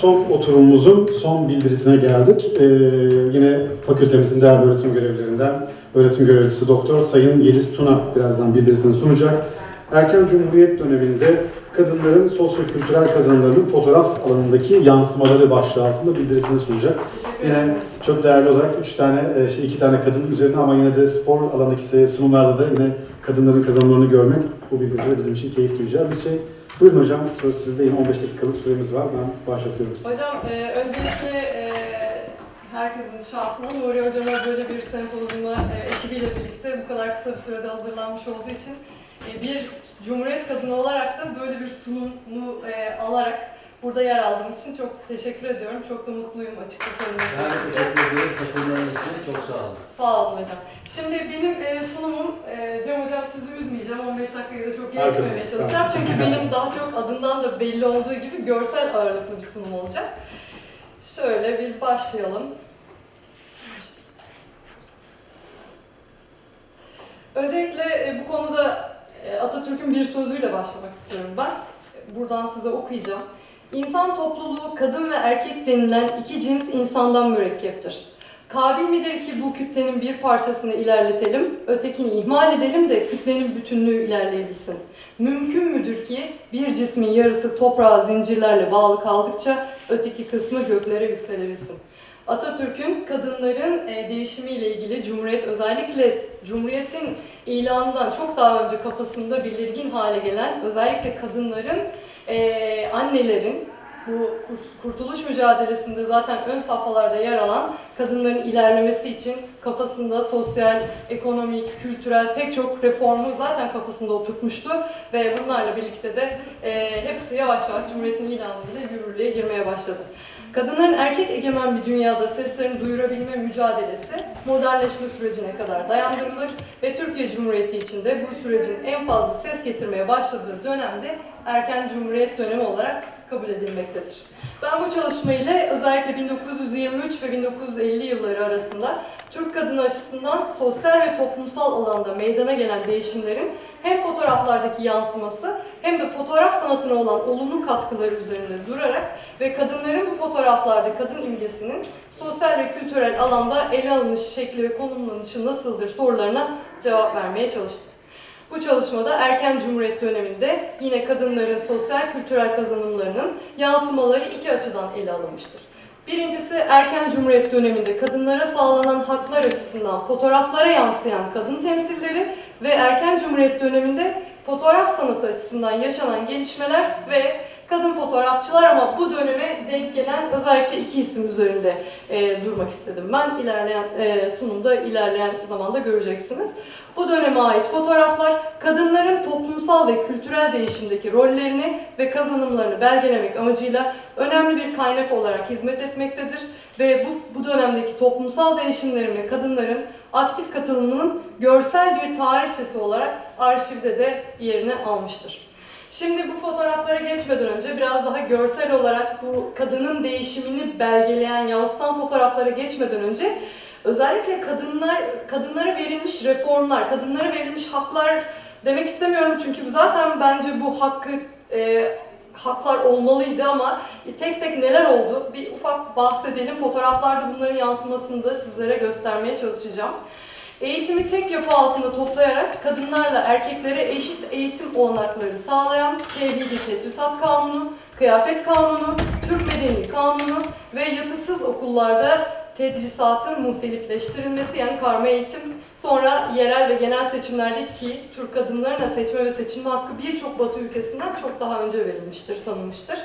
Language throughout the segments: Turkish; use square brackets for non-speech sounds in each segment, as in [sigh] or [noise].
son oturumumuzun son bildirisine geldik. Ee, yine fakültemizin değerli öğretim görevlilerinden öğretim görevlisi doktor Sayın Yeliz Tuna birazdan bildirisini sunacak. Erken Cumhuriyet döneminde kadınların sosyo-kültürel kazanımlarının fotoğraf alanındaki yansımaları başlığı altında bildirisini sunacak. Yine çok değerli olarak üç tane, e, şey, iki tane kadın üzerine ama yine de spor alanındaki sunumlarda da yine kadınların kazanımlarını görmek bu bildiride bizim için keyif duyacağı bir şey. Buyurun hocam, söz sizde yine 15 dakikalık süremiz var. Ben başlatıyorum sizi. Hocam e, öncelikle e, herkesin şahsına Nuri Hocam'a böyle bir sempozyuma e, ekibiyle birlikte bu kadar kısa bir sürede hazırlanmış olduğu için e, bir Cumhuriyet kadını olarak da böyle bir sunumu e, alarak burada yer aldığım için çok teşekkür ediyorum. Çok da mutluyum açıkçası. Ben teşekkür ederim. Katılımlarınız için çok sağ olun. Sağ olun hocam. Şimdi benim e, sunumum, e, Cem hocam sizi üzmeyeceğim. 15 dakikayı da çok geçmemeye çalışacağım. Çünkü benim daha çok adından da belli olduğu gibi görsel ağırlıklı bir sunum olacak. Şöyle bir başlayalım. Öncelikle e, bu konuda e, Atatürk'ün bir sözüyle başlamak istiyorum ben. Buradan size okuyacağım. İnsan topluluğu kadın ve erkek denilen iki cins insandan mürekkeptir. Kabil midir ki bu kütlenin bir parçasını ilerletelim, ötekini ihmal edelim de kütlenin bütünlüğü ilerleyebilsin? Mümkün müdür ki bir cismin yarısı toprağa zincirlerle bağlı kaldıkça öteki kısmı göklere yükselebilsin? Atatürk'ün kadınların e, değişimiyle ilgili Cumhuriyet özellikle Cumhuriyet'in ilanından çok daha önce kafasında belirgin hale gelen özellikle kadınların, e, annelerin bu kurt- kurtuluş mücadelesinde zaten ön safhalarda yer alan kadınların ilerlemesi için kafasında sosyal, ekonomik, kültürel pek çok reformu zaten kafasında oturtmuştu ve bunlarla birlikte de e, hepsi yavaş yavaş Cumhuriyet'in ilanıyla yürürlüğe girmeye başladı. Kadınların erkek egemen bir dünyada seslerini duyurabilme mücadelesi modernleşme sürecine kadar dayandırılır ve Türkiye Cumhuriyeti içinde bu sürecin en fazla ses getirmeye başladığı dönemde erken Cumhuriyet dönemi olarak kabul edilmektedir. Ben bu çalışma ile özellikle 1923 ve 1950 yılları arasında Türk kadını açısından sosyal ve toplumsal alanda meydana gelen değişimlerin hem fotoğraflardaki yansıması hem de fotoğraf sanatına olan olumlu katkıları üzerinde durarak ve kadınların bu fotoğraflarda kadın imgesinin sosyal ve kültürel alanda ele alınış şekli ve konumlanışı nasıldır sorularına cevap vermeye çalıştım. Bu çalışmada erken Cumhuriyet döneminde yine kadınların sosyal kültürel kazanımlarının yansımaları iki açıdan ele alınmıştır. Birincisi erken Cumhuriyet döneminde kadınlara sağlanan haklar açısından fotoğraflara yansıyan kadın temsilleri ve erken Cumhuriyet döneminde fotoğraf sanatı açısından yaşanan gelişmeler ve kadın fotoğrafçılar ama bu döneme denk gelen özellikle iki isim üzerinde e, durmak istedim. Ben ilerleyen e, sunumda ilerleyen zamanda göreceksiniz. Bu döneme ait fotoğraflar kadınların toplumsal ve kültürel değişimdeki rollerini ve kazanımlarını belgelemek amacıyla önemli bir kaynak olarak hizmet etmektedir ve bu, bu dönemdeki toplumsal değişimlerin ve kadınların aktif katılımının görsel bir tarihçesi olarak arşivde de yerini almıştır. Şimdi bu fotoğraflara geçmeden önce biraz daha görsel olarak bu kadının değişimini belgeleyen, yansıtan fotoğraflara geçmeden önce özellikle kadınlar kadınlara verilmiş reformlar, kadınlara verilmiş haklar demek istemiyorum çünkü zaten bence bu hakkı e, haklar olmalıydı ama tek tek neler oldu bir ufak bahsedelim. Fotoğraflarda bunların yansımasını da sizlere göstermeye çalışacağım. Eğitimi tek yapı altında toplayarak kadınlarla erkeklere eşit eğitim olanakları sağlayan Tevhidi Tedrisat Kanunu, Kıyafet Kanunu, Türk Medeni Kanunu ve yatısız okullarda tedrisatın muhtelifleştirilmesi yani karma eğitim sonra yerel ve genel seçimlerde ki Türk kadınlarına seçme ve seçilme hakkı birçok batı ülkesinden çok daha önce verilmiştir, tanınmıştır.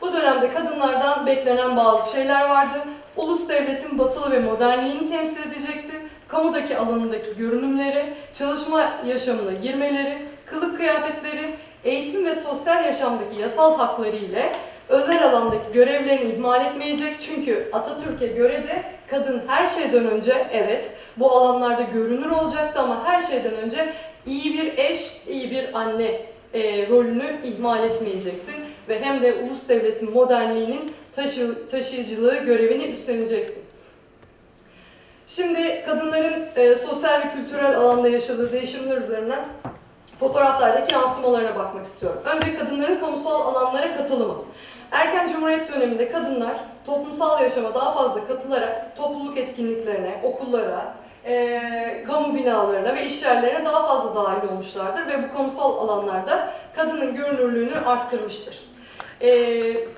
Bu dönemde kadınlardan beklenen bazı şeyler vardı. Ulus devletin batılı ve modernliğini temsil edecekti. Kamudaki alanındaki görünümleri, çalışma yaşamına girmeleri, kılık kıyafetleri, eğitim ve sosyal yaşamdaki yasal hakları ile özel alandaki görevlerini ihmal etmeyecek. Çünkü Atatürk'e göre de kadın her şeyden önce evet bu alanlarda görünür olacaktı ama her şeyden önce iyi bir eş, iyi bir anne e, rolünü ihmal etmeyecekti ve hem de ulus devletin modernliğinin taşı, taşıyıcılığı görevini üstlenecekti. Şimdi kadınların e, sosyal ve kültürel alanda yaşadığı değişimler üzerinden fotoğraflardaki yansımalarına bakmak istiyorum. Önce kadınların kamusal alanlara katılımı. Erken Cumhuriyet döneminde kadınlar toplumsal yaşama daha fazla katılarak topluluk etkinliklerine, okullara, eee, kamu binalarına ve iş yerlerine daha fazla dahil olmuşlardır ve bu kamusal alanlarda kadının görünürlüğünü arttırmıştır. Eee,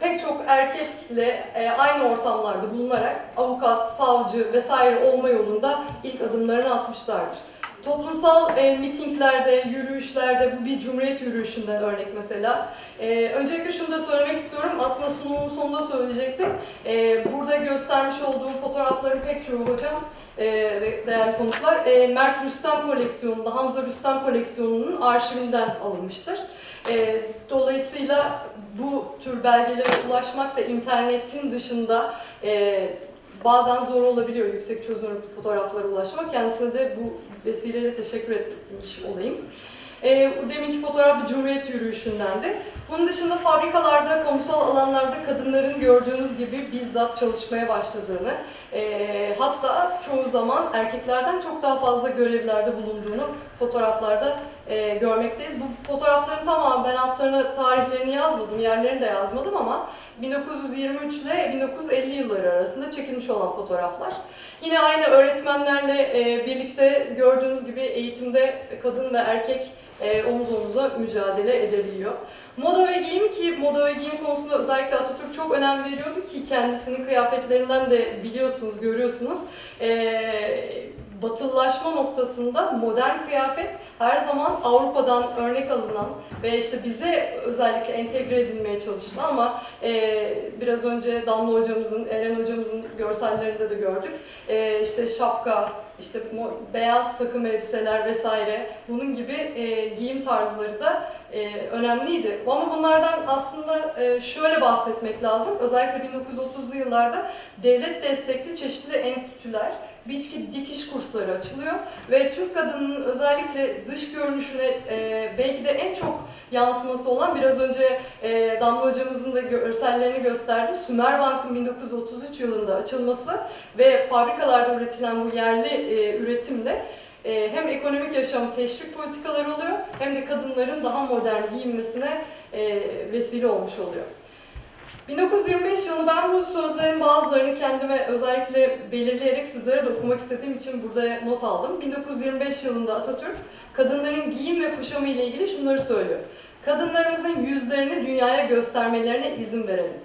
pek çok erkekle e, aynı ortamlarda bulunarak avukat, savcı vesaire olma yolunda ilk adımlarını atmışlardır. Toplumsal e, mitinglerde, yürüyüşlerde, bu bir cumhuriyet yürüyüşünden örnek mesela. E, öncelikle şunu da söylemek istiyorum, aslında sunumumun sonunda söyleyecektim. E, burada göstermiş olduğum fotoğrafların pek çoğu hocam e, ve değerli konuklar e, Mert Rüstem koleksiyonunda, Hamza Rüstem koleksiyonunun arşivinden alınmıştır. E, dolayısıyla bu tür belgelere ulaşmak da internetin dışında e, bazen zor olabiliyor yüksek çözünürlüklü fotoğraflara ulaşmak. Kendisine de bu vesileyle teşekkür etmiş olayım. E, deminki fotoğraf bir Cumhuriyet yürüyüşündendi. Bunun dışında fabrikalarda, kamusal alanlarda kadınların gördüğünüz gibi bizzat çalışmaya başladığını, e, hatta çoğu zaman erkeklerden çok daha fazla görevlerde bulunduğunu fotoğraflarda e, görmekteyiz. Bu fotoğrafların tamamı ben altlarına tarihlerini yazmadım, yerlerini de yazmadım ama 1923 ile 1950 yılları arasında çekilmiş olan fotoğraflar. Yine aynı öğretmenlerle e, birlikte gördüğünüz gibi eğitimde kadın ve erkek e, omuz omuza mücadele edebiliyor. Moda ve giyim ki moda ve giyim konusunda özellikle Atatürk çok önem veriyordu ki kendisinin kıyafetlerinden de biliyorsunuz, görüyorsunuz. E, batılılaşma noktasında modern kıyafet her zaman Avrupa'dan örnek alınan ve işte bize özellikle entegre edilmeye çalışılan ama e, biraz önce Damla hocamızın, Eren hocamızın görsellerinde de gördük. E, işte şapka, işte beyaz takım elbiseler vesaire bunun gibi e, giyim tarzları da e, önemliydi. Ama bunlardan aslında e, şöyle bahsetmek lazım. Özellikle 1930'lu yıllarda devlet destekli çeşitli enstitüler, biçki dikiş kursları açılıyor ve Türk kadının özellikle dış görünüşüne e, belki de en çok yansıması olan biraz önce e, Damla hocamızın da görsellerini gösterdi. Sümer Bank'ın 1933 yılında açılması ve fabrikalarda üretilen bu yerli e, üretimle e, hem ekonomik yaşam teşvik politikaları oluyor hem de kadınların daha modern giyinmesine e, vesile olmuş oluyor. 1925 yılı ben bu sözlerin bazılarını kendime özellikle belirleyerek sizlere de okumak istediğim için burada not aldım. 1925 yılında Atatürk kadınların giyim ve kuşamı ile ilgili şunları söylüyor. Kadınlarımızın yüzlerini dünyaya göstermelerine izin verelim.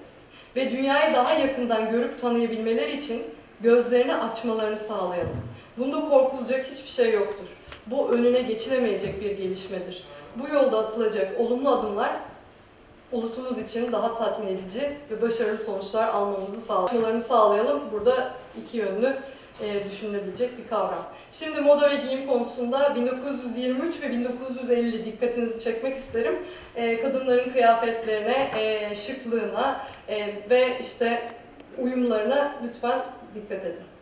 Ve dünyayı daha yakından görüp tanıyabilmeleri için gözlerini açmalarını sağlayalım. Bunda korkulacak hiçbir şey yoktur. Bu önüne geçilemeyecek bir gelişmedir. Bu yolda atılacak olumlu adımlar ulusumuz için daha tatmin edici ve başarılı sonuçlar almamızı sağlayalım. sağlayalım. Burada iki yönlü e, düşünülebilecek bir kavram. Şimdi moda ve giyim konusunda 1923 ve 1950 dikkatinizi çekmek isterim. E, kadınların kıyafetlerine, e, şıklığına ve işte uyumlarına lütfen dikkat edin.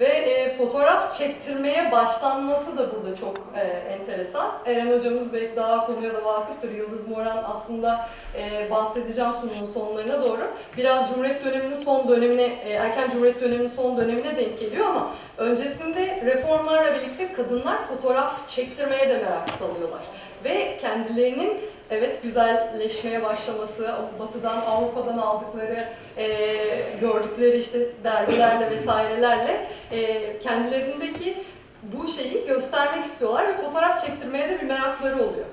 Ve e, fotoğraf çektirmeye başlanması da burada çok e, enteresan. Eren hocamız belki daha konuya da vakıftır. Yıldız Moran aslında e, bahsedeceğim sunumun sonlarına doğru. Biraz Cumhuriyet döneminin son dönemine, e, erken Cumhuriyet döneminin son dönemine denk geliyor ama öncesinde reformlarla birlikte kadınlar fotoğraf çektirmeye de merak salıyorlar. Ve kendilerinin evet güzelleşmeye başlaması, batıdan, Avrupa'dan aldıkları, e, gördükleri işte dergilerle vesairelerle e, kendilerindeki bu şeyi göstermek istiyorlar ve fotoğraf çektirmeye de bir merakları oluyor.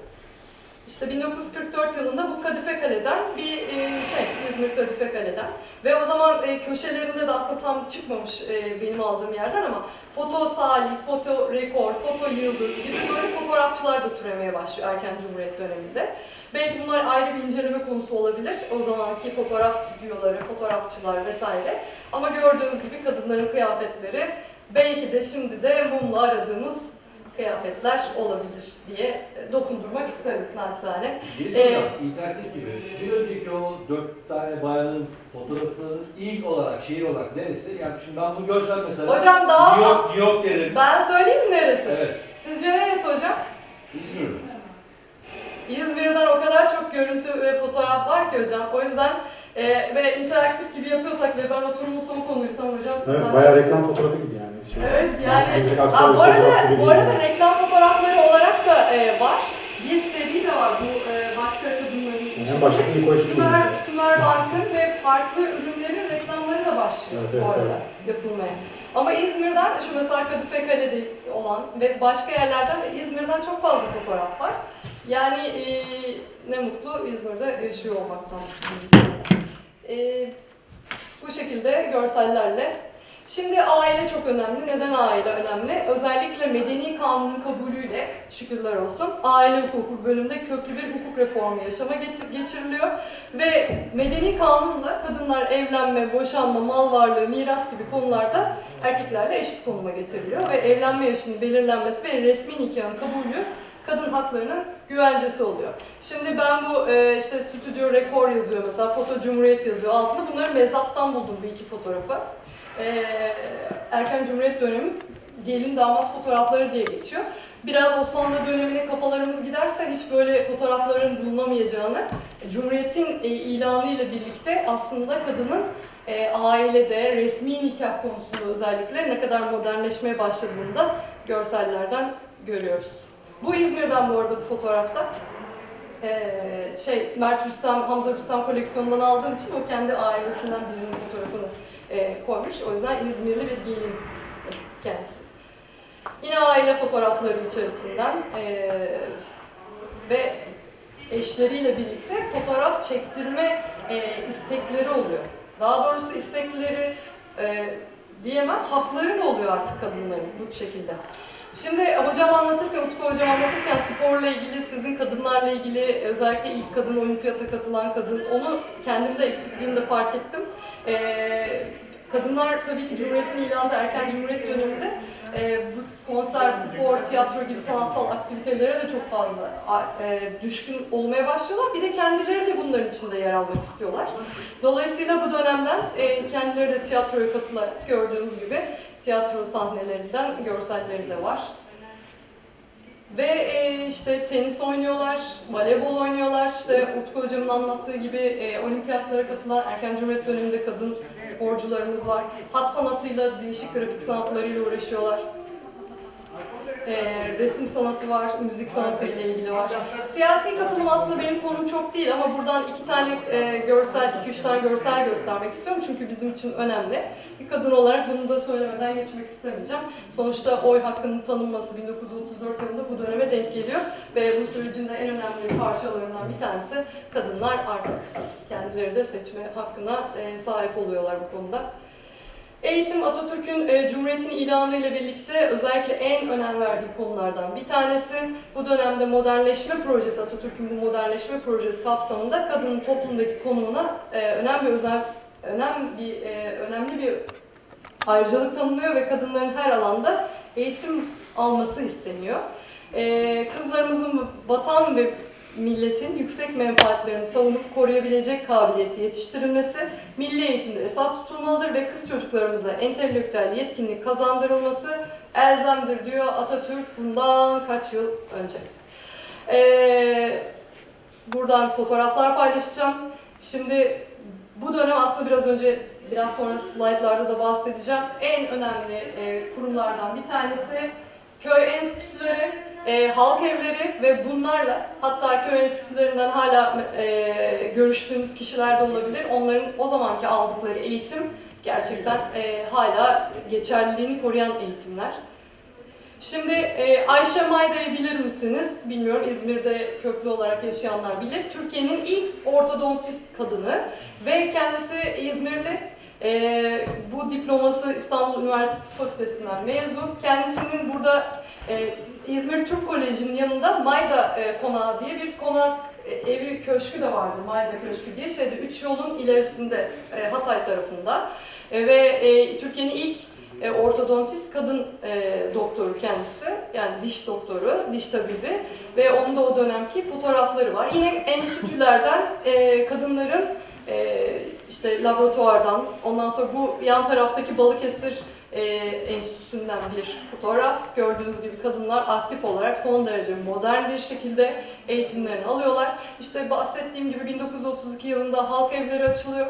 İşte 1944 yılında bu Kadife Kale'den bir e, şey, İzmir Kadife Kale'den ve o zaman e, köşelerinde de aslında tam çıkmamış e, benim aldığım yerden ama foto Salih, foto Rekor, foto Yıldız gibi böyle fotoğrafçılar da türemeye başlıyor erken Cumhuriyet döneminde. Belki bunlar ayrı bir inceleme konusu olabilir. O zamanki fotoğraf stüdyoları, fotoğrafçılar vesaire. Ama gördüğünüz gibi kadınların kıyafetleri belki de şimdi de mumla aradığımız kıyafetler olabilir diye dokundurmak isterim naçizane. Ee, interaktif gibi. Bir önceki o dört tane bayanın fotoğrafının ilk olarak, şehir olarak neresi? Yani şimdi ben bunu görsem mesela... Hocam daha... New York, New York derim. Ben söyleyeyim mi neresi? Evet. Sizce neresi hocam? İzmir. İzmir'den o kadar çok görüntü ve fotoğraf var ki hocam. O yüzden E, ve interaktif gibi yapıyorsak ve ben oturumun son konuysam hocam siz Evet, bayağı reklam fotoğrafı gibi yani. Şey. Evet yani Direkt Aa, aktüel bu fotoğraf gibi arada değil bu arada yani. reklam fotoğrafları olarak da e, var. Bir seri de var bu e, başka kadınların. En baştaki Niko Ekşi gibi Sümer, mesela. Sümer Bank'ın ve farklı ürünlerin reklamları da başlıyor Evet, evet, bu arada yapılmaya. Ama İzmir'den şu mesela Kadıköy Kale'de olan ve başka yerlerden de İzmir'den çok fazla fotoğraf var. Yani e, ne mutlu İzmir'de yaşıyor olmaktan. E, bu şekilde görsellerle. Şimdi aile çok önemli. Neden aile önemli? Özellikle medeni kanunun kabulüyle şükürler olsun aile hukuku bölümünde köklü bir hukuk reformu yaşama geçiriliyor. Ve medeni kanunla kadınlar evlenme, boşanma, mal varlığı, miras gibi konularda erkeklerle eşit konuma getiriliyor. Ve evlenme yaşının belirlenmesi ve resmi nikahın kabulü kadın haklarının güvencesi oluyor. Şimdi ben bu e, işte stüdyo rekor yazıyor mesela, foto cumhuriyet yazıyor altında. Bunları mezattan buldum bu iki fotoğrafı. E, erken cumhuriyet dönemi gelin damat fotoğrafları diye geçiyor. Biraz Osmanlı dönemine kafalarımız giderse hiç böyle fotoğrafların bulunamayacağını, Cumhuriyet'in e, ilanı ile birlikte aslında kadının e, ailede, resmi nikah konusunda özellikle ne kadar modernleşmeye başladığını da görsellerden görüyoruz. Bu İzmir'den bu arada bu fotoğrafta. Ee, şey Mert Rüstem, Hamza Rüstem koleksiyonundan aldığım için o kendi ailesinden birinin fotoğrafını e, koymuş. O yüzden İzmirli bir gelin kendisi. Yine aile fotoğrafları içerisinden e, ve eşleriyle birlikte fotoğraf çektirme e, istekleri oluyor. Daha doğrusu istekleri e, diyemem, hakları da oluyor artık kadınların bu şekilde. Şimdi hocam anlatırken, Utku hocam anlatırken sporla ilgili, sizin kadınlarla ilgili, özellikle ilk kadın olimpiyata katılan kadın, onu kendimde eksikliğini de fark ettim. Ee, kadınlar tabii ki Cumhuriyet'in ilanında, erken Cumhuriyet döneminde e, konser, spor, tiyatro gibi sanatsal aktivitelere de çok fazla e, düşkün olmaya başlıyorlar. Bir de kendileri de bunların içinde yer almak istiyorlar. Dolayısıyla bu dönemden e, kendileri de tiyatroya katılarak gördüğünüz gibi tiyatro sahnelerinden görselleri de var. Ve e, işte tenis oynuyorlar, voleybol oynuyorlar. İşte Utku hocamın anlattığı gibi e, olimpiyatlara katılan erken cumhuriyet döneminde kadın sporcularımız var. Hat sanatıyla, değişik grafik sanatlarıyla uğraşıyorlar. E, resim sanatı var, müzik sanatı ile ilgili var. Siyasi katılım aslında benim konum çok değil ama buradan iki tane e, görsel, iki üç tane görsel göstermek istiyorum çünkü bizim için önemli. Bir kadın olarak bunu da söylemeden geçmek istemeyeceğim. Sonuçta oy hakkının tanınması 1934 yılında bu döneme denk geliyor ve bu sürecin de en önemli parçalarından bir tanesi kadınlar artık kendileri de seçme hakkına e, sahip oluyorlar bu konuda. Eğitim Atatürk'ün e, Cumhuriyet'in ilanı ile birlikte özellikle en önem verdiği konulardan bir tanesi. Bu dönemde modernleşme projesi, Atatürk'ün bu modernleşme projesi kapsamında kadının toplumdaki konumuna e, önemli özel, önem bir e, önemli bir ayrıcalık tanınıyor ve kadınların her alanda eğitim alması isteniyor. E, kızlarımızın vatan ve milletin yüksek menfaatlerini savunup koruyabilecek kabiliyette yetiştirilmesi milli eğitimde esas tutulmalıdır ve kız çocuklarımıza entelektüel yetkinlik kazandırılması elzemdir diyor Atatürk bundan kaç yıl önce. Ee, buradan fotoğraflar paylaşacağım. Şimdi bu dönem aslında biraz önce biraz sonra slaytlarda da bahsedeceğim. En önemli e, kurumlardan bir tanesi köy enstitüleri, e, halk evleri ve bunlarla hatta köy enstitülerinden hala e, görüştüğümüz kişiler de olabilir. Onların o zamanki aldıkları eğitim gerçekten e, hala geçerliliğini koruyan eğitimler. Şimdi e, Ayşe Mayda'yı bilir misiniz? Bilmiyorum İzmir'de köklü olarak yaşayanlar bilir. Türkiye'nin ilk ortodontist kadını ve kendisi İzmirli. E, bu diploması İstanbul Üniversitesi Fakültesinden mezun. Kendisinin burada e, İzmir Türk Koleji'nin yanında Mayda e, Konağı diye bir konak e, evi köşkü de vardır. Mayda Köşkü diye şeyde üç yolun ilerisinde e, Hatay tarafında. E, ve e, Türkiye'nin ilk e, ortodontist kadın e, doktoru kendisi. Yani diş doktoru, diş tabibi ve onun da o dönemki fotoğrafları var. Yine enstitülerden e, kadınların e, işte laboratuvardan, ondan sonra bu yan taraftaki Balıkesir e, e, Enstitüsü'nden bir fotoğraf. Gördüğünüz gibi kadınlar aktif olarak son derece modern bir şekilde eğitimlerini alıyorlar. İşte bahsettiğim gibi 1932 yılında halk evleri açılıyor.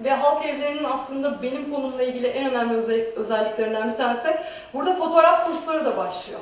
Ve halk evlerinin aslında benim konumla ilgili en önemli özel- özelliklerinden bir tanesi burada fotoğraf kursları da başlıyor.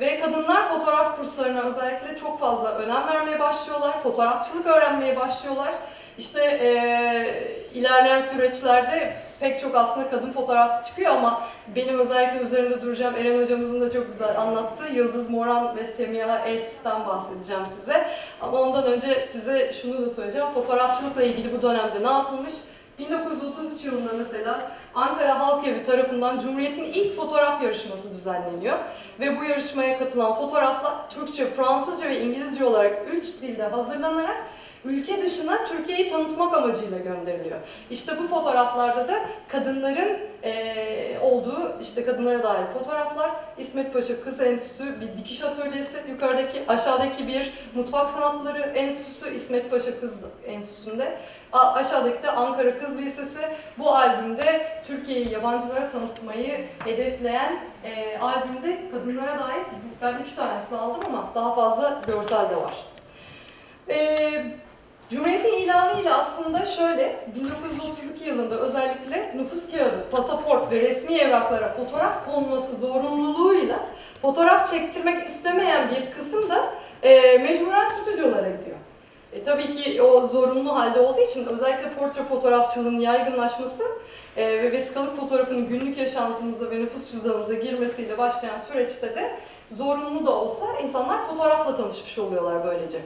Ve kadınlar fotoğraf kurslarına özellikle çok fazla önem vermeye başlıyorlar. Fotoğrafçılık öğrenmeye başlıyorlar. İşte eee, ilerleyen süreçlerde pek çok aslında kadın fotoğrafçı çıkıyor ama benim özellikle üzerinde duracağım Eren hocamızın da çok güzel anlattığı Yıldız Moran ve Semiha Es'ten bahsedeceğim size. Ama ondan önce size şunu da söyleyeceğim. Fotoğrafçılıkla ilgili bu dönemde ne yapılmış? 1933 yılında mesela Ankara Halk Evi tarafından Cumhuriyet'in ilk fotoğraf yarışması düzenleniyor. Ve bu yarışmaya katılan fotoğraflar Türkçe, Fransızca ve İngilizce olarak 3 dilde hazırlanarak ülke dışına Türkiye'yi tanıtmak amacıyla gönderiliyor. İşte bu fotoğraflarda da kadınların eee, olduğu, işte kadınlara dair fotoğraflar, İsmet Paşa Kız Enstitüsü bir dikiş atölyesi, yukarıdaki, aşağıdaki bir mutfak sanatları enstitüsü İsmet Paşa Kız Enstitüsü'nde, A- aşağıdaki de Ankara Kız Lisesi. Bu albümde Türkiye'yi yabancılara tanıtmayı hedefleyen eee albümde kadınlara dair, ben üç tanesini aldım ama daha fazla görsel de var. Eee Cumhuriyet'in ilanıyla aslında şöyle 1932 yılında özellikle nüfus kağıdı, pasaport ve resmi evraklara fotoğraf konması zorunluluğuyla fotoğraf çektirmek istemeyen bir kısım da e, mecburen stüdyolara gidiyor. E, tabii ki o zorunlu halde olduğu için özellikle portre fotoğrafçılığının yaygınlaşması e, ve vesikalık fotoğrafının günlük yaşantımıza ve nüfus cüzdanımıza girmesiyle başlayan süreçte de zorunlu da olsa insanlar fotoğrafla tanışmış oluyorlar böylece.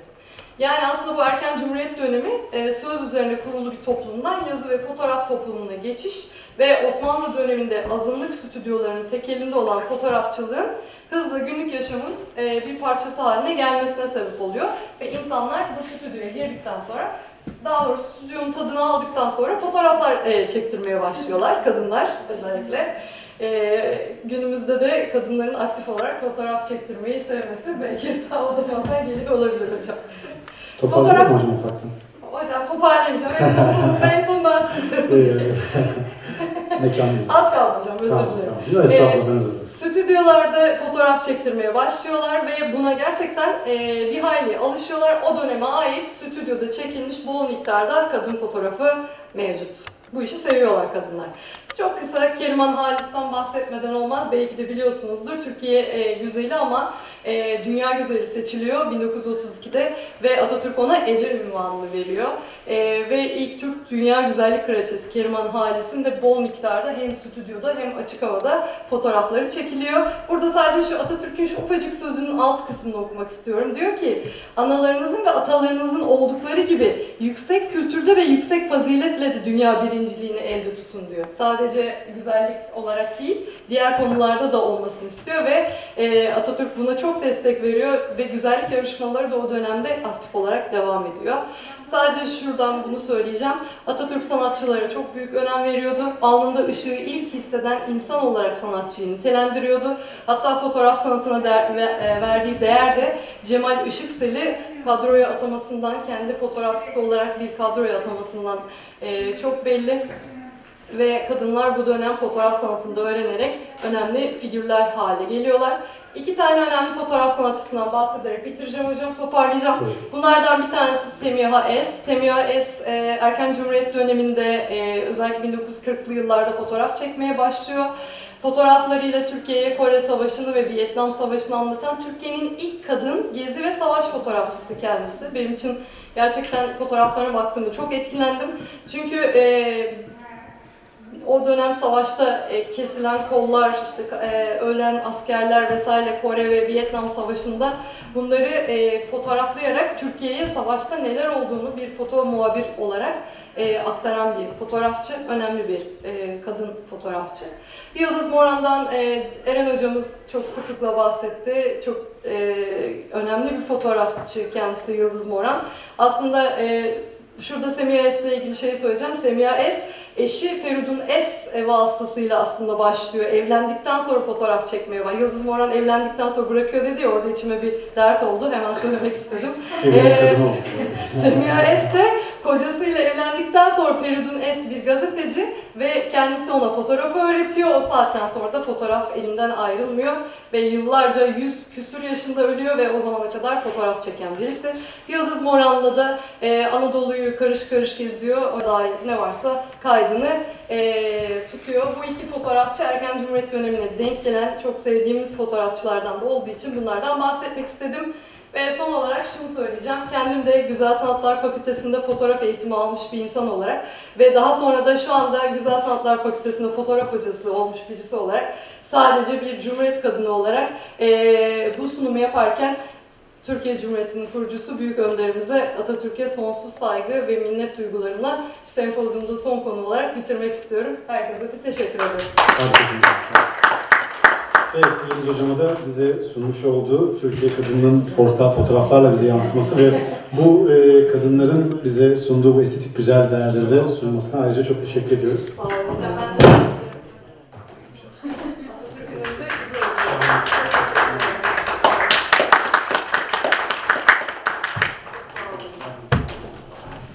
Yani aslında bu erken cumhuriyet dönemi e, söz üzerine kurulu bir toplumdan yazı ve fotoğraf toplumuna geçiş ve Osmanlı döneminde azınlık stüdyolarının tekelinde olan fotoğrafçılığın hızla günlük yaşamın e, bir parçası haline gelmesine sebep oluyor. Ve insanlar bu stüdyoya girdikten sonra daha doğrusu stüdyonun tadını aldıktan sonra fotoğraflar e, çektirmeye başlıyorlar kadınlar özellikle. E, günümüzde de kadınların aktif olarak fotoğraf çektirmeyi sevmesi belki ta o zamandan gelir olabilir hocam. Toparladın mı Fotoğraf- hocam ufaktan? Hocam toparlayamayacağım. En son [laughs] sonu, en son ben. Ee, bizim. Az kaldı hocam, özür Tamam, dilerim. tamam. Yok, estağfurullah ben özür dilerim. Stüdyolarda fotoğraf çektirmeye başlıyorlar ve buna gerçekten e, bir hayli alışıyorlar. O döneme ait stüdyoda çekilmiş bol miktarda kadın fotoğrafı mevcut. Bu işi seviyorlar kadınlar. Çok kısa Keriman Halis'ten bahsetmeden olmaz. Belki de biliyorsunuzdur. Türkiye e, güzeli ama e, dünya güzeli seçiliyor 1932'de ve Atatürk ona Ece ünvanını veriyor. E, ve ilk Türk Dünya Güzellik Kraliçesi Keriman Halis'in de bol miktarda hem stüdyoda hem açık havada fotoğrafları çekiliyor. Burada sadece şu Atatürk'ün şu ufacık sözünün alt kısmını okumak istiyorum. Diyor ki, analarınızın ve atalarınızın oldukları gibi yüksek kültürde ve yüksek faziletle de dünya birinciliğini elde tutun diyor. Sadece güzellik olarak değil, diğer konularda da olmasını istiyor ve e, Atatürk buna çok destek veriyor ve güzellik yarışmaları da o dönemde aktif olarak devam ediyor. Sadece şuradan bunu söyleyeceğim. Atatürk sanatçılara çok büyük önem veriyordu. Alnında ışığı ilk hisseden insan olarak sanatçıyı nitelendiriyordu. Hatta fotoğraf sanatına değer- e, verdiği değer de Cemal Işıksel'i kadroya atamasından, kendi fotoğrafçısı olarak bir kadroya atamasından e, çok belli. Ve kadınlar bu dönem fotoğraf sanatında öğrenerek önemli figürler hale geliyorlar. İki tane önemli fotoğraf sanatçısından bahsederek bitireceğim hocam, toparlayacağım. Buyurun. Bunlardan bir tanesi Semiha Es. Semiha Es e, erken cumhuriyet döneminde e, özellikle 1940'lı yıllarda fotoğraf çekmeye başlıyor. Fotoğraflarıyla Türkiye'ye Kore Savaşı'nı ve Vietnam Savaşı'nı anlatan Türkiye'nin ilk kadın gezi ve savaş fotoğrafçısı kendisi. Benim için gerçekten fotoğraflarına baktığımda çok etkilendim. Çünkü e, o dönem savaşta e, kesilen kollar, işte e, ölen askerler vesaire Kore ve Vietnam Savaşı'nda bunları e, fotoğraflayarak Türkiye'ye savaşta neler olduğunu bir foto muhabir olarak aktaran bir fotoğrafçı, önemli bir kadın fotoğrafçı. Yıldız Moran'dan Eren hocamız çok sıklıkla bahsetti. Çok önemli bir fotoğrafçı kendisi Yıldız Moran. Aslında şurada Semiha S ile ilgili şey söyleyeceğim. Semiha S eşi Feridun S vasıtasıyla aslında başlıyor. Evlendikten sonra fotoğraf çekmeye var. Yıldız Moran evlendikten sonra bırakıyor dedi ya orada içime bir dert oldu. Hemen söylemek istedim. Evlilik Ee. Semiha S de geldikten sonra Feridun Es bir gazeteci ve kendisi ona fotoğrafı öğretiyor. O saatten sonra da fotoğraf elinden ayrılmıyor ve yıllarca yüz küsür yaşında ölüyor ve o zamana kadar fotoğraf çeken birisi. Yıldız Moran'la da e, Anadolu'yu karış karış geziyor. O dair ne varsa kaydını e, tutuyor. Bu iki fotoğrafçı erken Cumhuriyet dönemine denk gelen çok sevdiğimiz fotoğrafçılardan da olduğu için bunlardan bahsetmek istedim. Ve son olarak şunu söyleyeceğim. Kendim de Güzel Sanatlar Fakültesi'nde fotoğraf eğitimi almış bir insan olarak ve daha sonra da şu anda Güzel Sanatlar Fakültesi'nde fotoğraf hocası olmuş birisi olarak sadece bir Cumhuriyet kadını olarak eee, bu sunumu yaparken Türkiye Cumhuriyeti'nin kurucusu Büyük Önderimize Atatürk'e sonsuz saygı ve minnet duygularımla sempozyumda son konu olarak bitirmek istiyorum. Herkese teşekkür ederim. Herkesin sağ olun. Evet, Yıldız Hocam'a da bize sunmuş olduğu Türkiye kadınının forsal fotoğraflarla bize yansıması ve bu e, kadınların bize sunduğu bu estetik güzel değerleri de sunmasına ayrıca çok teşekkür ediyoruz. Sağ olun